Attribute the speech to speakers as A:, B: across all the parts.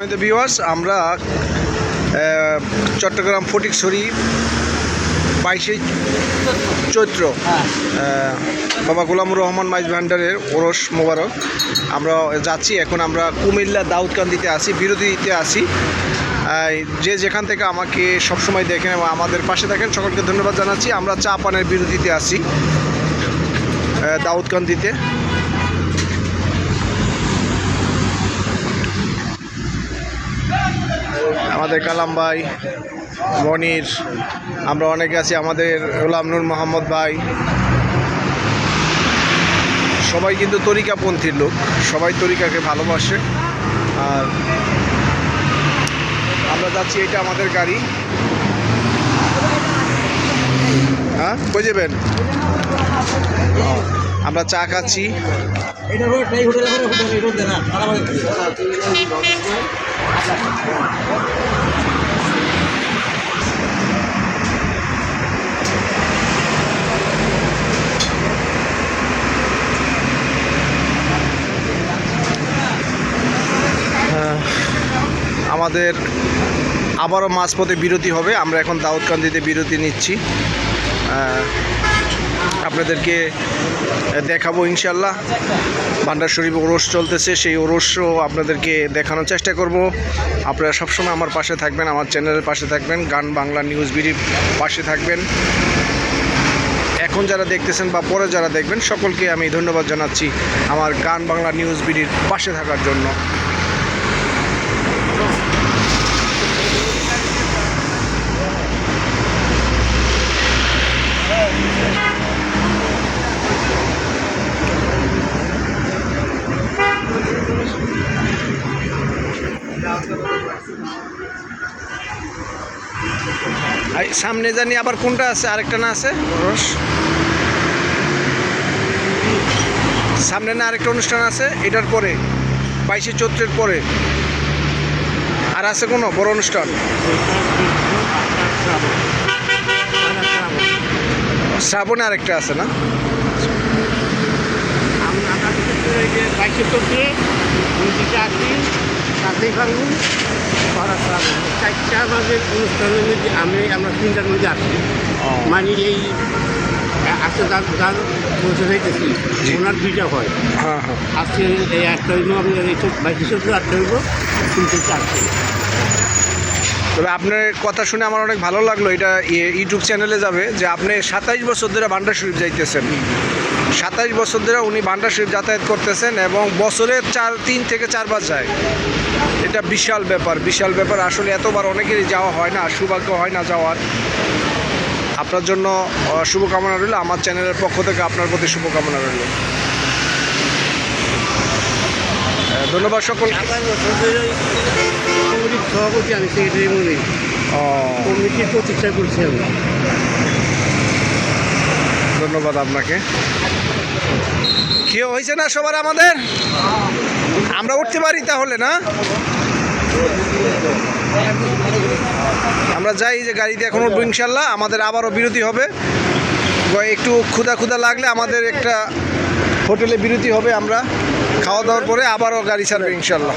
A: Viewers আমরা চট্টগ্রাম ফটিকছড়ি বাইশে চৈত্র বাবা গোলামুর রহমান মাইজ ভান্ডারের ওরস মোবারক। আমরা যাচ্ছি এখন আমরা কুমিল্লা দাউদকান্দিতে আছি বিরোধীতে আছি। যে যেখান থেকে আমাকে সবসময় দেখেন এবং আমাদের পাশে থাকেন সকলকে ধন্যবাদ জানাচ্ছি। আমরা চা পানের বিরোধীতে আহ, দাউদকান্দিতে। আমাদের কালাম ভাই, মনির, আমরা অনেকে আছি আমাদের গোলাম নূর মোহাম্মদ ভাই। সবাই কিন্তু তরিকাপন্থীর লোক, সবাই তরিকাকে ভালোবাসে। আর আমরা যাচ্ছি, এটা আমাদের গাড়ি। হ্যাঁ কই যাবেন? আমরা চা খাচ্ছি।
B: এটা এই হোটেলে করে হোটেল এই
A: আমাদের আবারও মাঝপথে বিরতি হবে। আমরা এখন দাউদকান্দিতে বিরতি নিচ্ছি। আপনাদেরকে দেখাবো ইনশাল্লাহ ভান্ডার শরীফ ওরস চলতেছে, সেই ওরসও আপনাদেরকে দেখানোর চেষ্টা করব। আপনারা সবসময় আমার পাশে থাকবেন, আমার চ্যানেলের পাশে থাকবেন, গান বাংলা নিউজ বিডির পাশে থাকবেন। এখন যারা দেখতেছেন বা পরে যারা দেখবেন, সকলকে আমি ধন্যবাদ জানাচ্ছি আমার গান বাংলা নিউজ বিডির পাশে থাকার জন্য। সামনে জানি আবার কোনটা আছে, আরেকটা না আছে? রস। সামনে না আরেকটা অনুষ্ঠান আছে, এটার পরে, বাইশে চৈত্রের পরে। আর আছে কোনো বড় অনুষ্ঠান? শ্রাবণে আরেকটা আছে না?
B: বাইশে চোদ্দে উনত্রিশে আশি সাতই ফাল্গুন ছড়া শ্রাবণ। চারটা মাসের অনুষ্ঠানের মধ্যে আমি আমরা তিনটার মধ্যে আসি। মানে এই আজকে যার যার বছর হইতেছি ওনার দুইটা হয়।
A: হ্যাঁ হ্যাঁ।
B: আজকে এই আপনার এই চোদ্দ- বাইশে চোদ্দ আটটা হইব তিনটে চারটে।
A: তবে আপনার কথা শুনে আমার অনেক ভালো লাগল। এটা ইয়ে- ইউটিউব চ্যানেলে যাবে যে আপনি সাতাইশ বছর ধরে ভান্ডার শরীফ যাইতেছেন। সাতাইশ বছর ধরে উনি ভান্ডার শরীফ যাতায়াত করতেছেন এবং বছরে চার, তিন থেকে চারবার যায়। এটা বিশাল ব্যাপার বিশাল ব্যাপার। আসলে এতবার অনেকেরই যাওয়া হয় না সৌভাগ্য হয় না যাওয়ার। আপনার জন্য শুভকামনা রইল। আমার চ্যানেলের পক্ষ থেকে আপনার প্রতি শুভকামনা রইল। ধন্যবাদ সকল
B: সভাপতি আমি সেক্রেটারি মনে। কমিটির প্রতিষ্ঠা করছি আমি।
A: ধন্যবাদ আপনাকে। কেউ হয়েছে না সবার আমাদের? আমরা উঠতে পারি তাহলে না? আমরা যাই যে গাড়িতে এখন উঠবো ইনশাল্লাহ আমাদের আবারও বিরতি হবে। একটু ক্ষুদা ক্ষুধা লাগলে আমাদের একটা হোটেলে বিরতি হবে আমরা। খাওয়া দাওয়ার পরে আবারও গাড়ি ছাড়বে ইনশাল্লাহ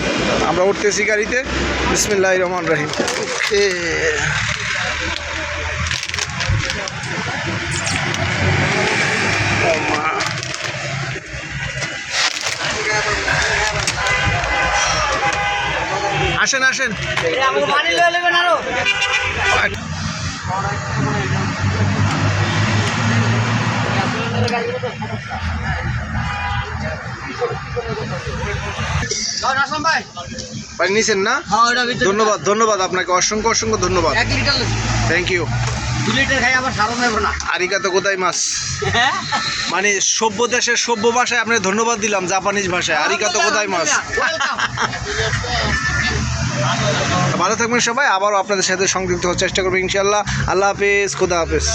A: আমরা উঠতেছি গাড়িতে। বিসমিল্লাহ রহমান রাহিম। আসেন আসেন। পানি নিছেন না? ধন্যবাদ ধন্যবাদ আপনাকে। অসংখ্য অসংখ্য ধন্যবাদ। থ্যাংক ইউ আরিকাতো কোথায় মাস মানে সভ্য দেশের সভ্য ভাষায় আপনি ধন্যবাদ দিলাম জাপানিজ ভাষায়। আরিকাতো কোথায় মাস ভালো থাকবেন সবাই আবারও আপনাদের সাথে সংযুক্ত হওয়ার চেষ্টা করব ইনশাল্লাহ। আল্লাহ হাফেজ খুদা হাফেজ।